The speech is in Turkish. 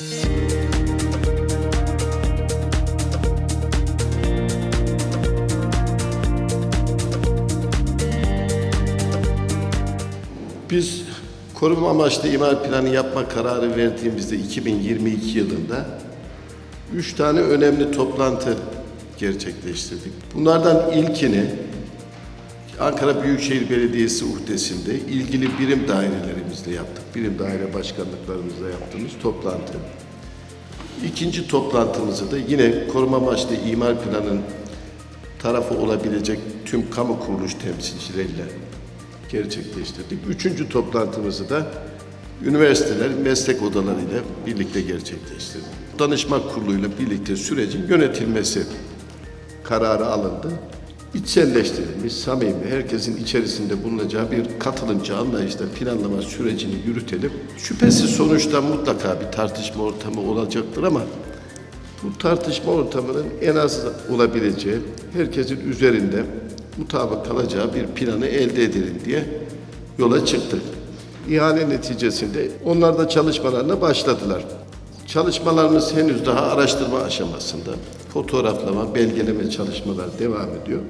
Biz koruma amaçlı imar planı yapma kararı verdiğimizde 2022 yılında üç tane önemli toplantı gerçekleştirdik. Bunlardan ilkini Ankara Büyükşehir Belediyesi uhdesinde ilgili birim dairelerimizle yaptık. Birim daire başkanlıklarımızla yaptığımız toplantı. İkinci toplantımızı da yine koruma amaçlı imar planının tarafı olabilecek tüm kamu kuruluş temsilcileriyle gerçekleştirdik. Üçüncü toplantımızı da üniversiteler, meslek odalarıyla birlikte gerçekleştirdik. Danışma kuruluyla birlikte sürecin yönetilmesi kararı alındı. İçselleştirilmiş, samimi, herkesin içerisinde bulunacağı bir katılımcı anlayışla planlama sürecini yürütelim. Şüphesiz sonuçta mutlaka bir tartışma ortamı olacaktır ama bu tartışma ortamının en az olabileceği, herkesin üzerinde mutabık kalacağı bir planı elde edelim diye yola çıktık. İhale neticesinde onlar da çalışmalarına başladılar. Çalışmalarımız henüz daha araştırma aşamasında. Fotoğraflama, belgeleme çalışmalar devam ediyor.